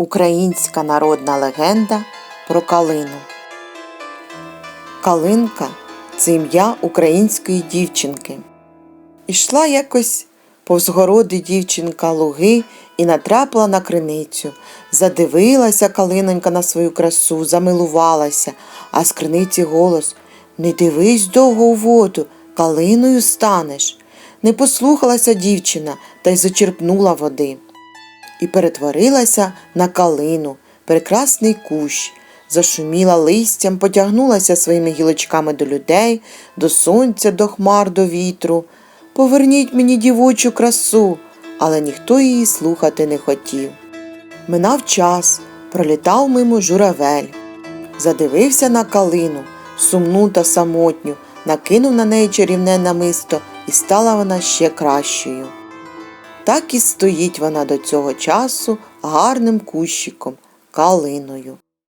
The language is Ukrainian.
Українська народна легенда про калину. Калинка це ім'я української дівчинки. Ішла якось повз городи дівчинка луги і натрапила на криницю. Задивилася калинонька на свою красу, замилувалася, а з криниці голос Не дивись довго у воду, калиною станеш. Не послухалася дівчина та й зачерпнула води і перетворилася на калину, прекрасний кущ, зашуміла листям, потягнулася своїми гілочками до людей, до сонця, до хмар, до вітру. Поверніть мені дівочу красу, але ніхто її слухати не хотів. Минав час, пролітав мимо журавель, задивився на калину, сумну та самотню, накинув на неї чарівне намисто, і стала вона ще кращою. Так і стоїть вона до цього часу гарним кущиком, калиною.